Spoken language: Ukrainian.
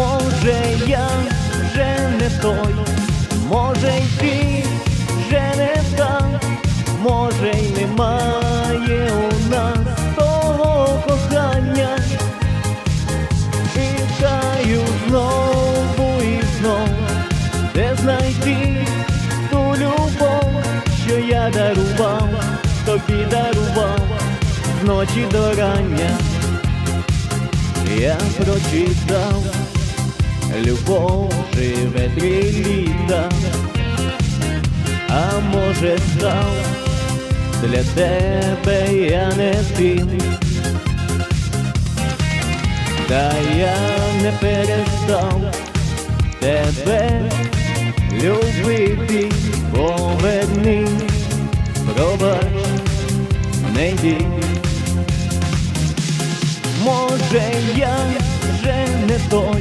Може, я вже не той, може й ти вже не та, може й немає у нас того кохання. Шукаю знову і знов, де знайти ту любов, що я дарував, тобі дарував з ночі до рання. Я прочитав, живе три літа, а може став для тебе я не тим. Та я не перестав тебе любити, поверни, пробач, не йди. Може, я вже не той.